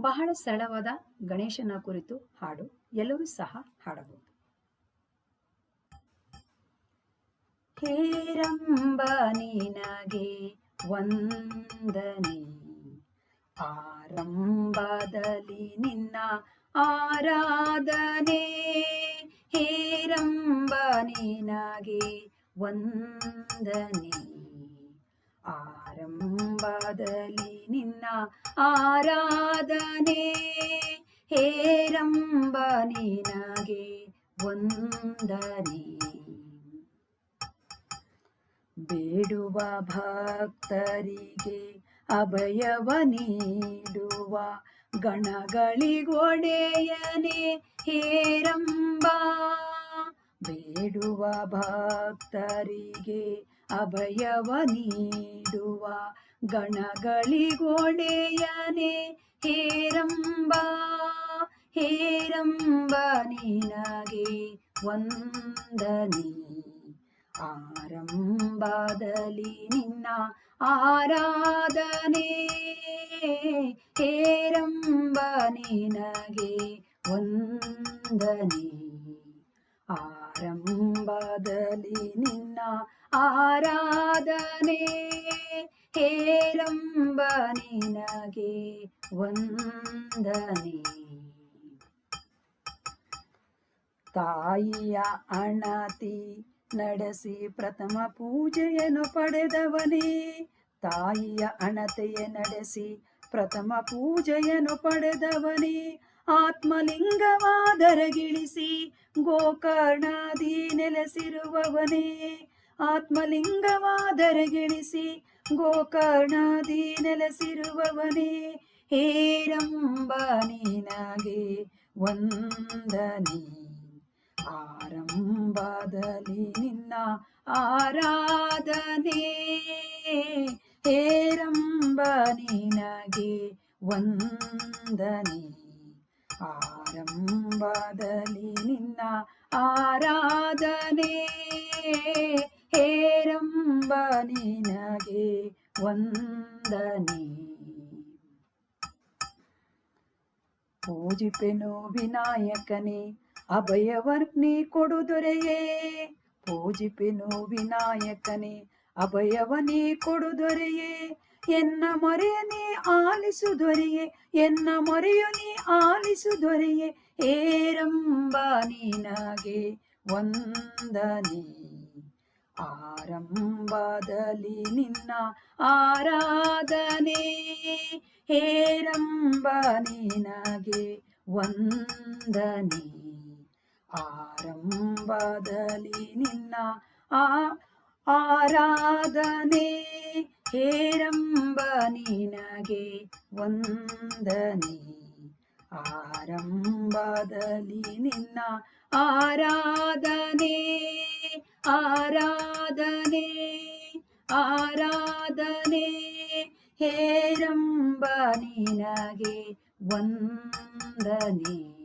ಬಹಳ ಸರಳವಾದ ಗಣೇಶನ ಕುರಿತು ಹಾಡು. ಎಲ್ಲರೂ ಸಹ ಹಾಡಬಹುದು. ಹೇರಂಬ ನಿನಗೆ ವಂದನೆ. ಆರಂಭದಲ್ಲಿ ನಿನ್ನ ಆರಾಧನೆ. ಹೇರಂಬ ನಿನಗೆ ವಂದನೆ. ಆರಂಭದಲ್ಲಿ ನಿನ್ನ ಆರಾಧನೆ. ಹೇರಂಬ ನಿನಗೆ ವಂದನೆ. ಬೇಡುವ ಭಕ್ತರಿಗೆ ಅಭಯವ ನೀಡುವ ಗಣಗಳಿಗೊಡೆಯನೆ. ಹೇರಂಬ ಬೇಡುವ ಭಕ್ತರಿಗೆ ಅಭಯವ ನೀಡುವ ಗಣಗಳಿಗೊಡೆಯನೆ ಹೇರಂಬ ಹೇರಂಬ ನಿನಗೆ ವಂದನೆ. ಆರಂಭದಲ್ಲಿ ನಿನ್ನ ಆರಾಧನೆ ಹೇರಂಬ ನಿನಗೆ ವಂದನೆ. ಆರಂಭದಲ್ಲಿ ನಿನ್ನ ಆರಾಧನೆ. ಹೇರಂಬ ನಿನಗೆ ವಂದನೆ. ತಾಯಿಯ ಅಣತಿ ನಡೆಸಿ ಪ್ರಥಮ ಪೂಜೆಯನ್ನು ಪಡೆದವನೇ. ತಾಯಿಯ ಅಣತೆಯ ನಡೆಸಿ ಪ್ರಥಮ ಪೂಜೆಯನ್ನು ಪಡೆದವನೇ. ಆತ್ಮಲಿಂಗವಾದರಗಿಳಿಸಿ ಗೋಕರ್ಣಾದಿ ನೆಲೆಸಿರುವವನೇ. ಆತ್ಮಲಿಂಗವಾದರಗಿಳಿಸಿ ಗೋಕರ್ಣಾದಿ ನೆಲೆಸಿರುವವನೇ ಹೇರಂಬ ನೀನಾಗೆ ವಂದನೆ. ಆರಂಭದಲ್ಲಿ ನಿನ್ನ ಆರಾಧನೆ. ಹೇರಂಬ ನೀನಾಗೆ ವಂದನೆ. ಆರಂಭದಲ್ಲಿ ನಿನ್ನ ಆರಾಧನೆ. ನಿನಗೆ ವಂದನೆ. ಪೂಜಿಪೆನು ವಿನಾಯಕನೇ ಅಭಯವರ್ಗ್ನಿ ಕೊಡು ದೊರೆಯೇ. ಪೂಜಿಪೆನು ವಿನಾಯಕನೇ ಅಭಯವನೇ ಕೊಡು ದೊರೆಯೇ. ಎನ್ನ ಮೊರೆಯನೇ ಆಲಿಸು ದೊರೆಯೇ, ಎನ್ನ ಮೊರೆಯುನಿ ಆಲಿಸು ದೊರೆಯೇ. ಏರಂಬ ನಿನಗೆ ವಂದನೆ. ಆರಂಭದಲ್ಲಿ ನಿನ್ನ ಆರಾಧನೆ. ಹೇರಂಬ ನಿನಗೆ ವಂದನೆ. ಆರಂಭದಲ್ಲಿ ನಿನ್ನ ಆ ಆರಾಧನೆ. ಹೇರಂಬ ನಿನಗೆ ವಂದನೆ. ಆರಂಭದಲ್ಲಿ ನಿನ್ನ ಆರಾಧನೆ. ಆರಾಧನೆ ಆರಾಧನೆ ಹೇರಂಬ ನಿನಗೆ ವಂದನೆ.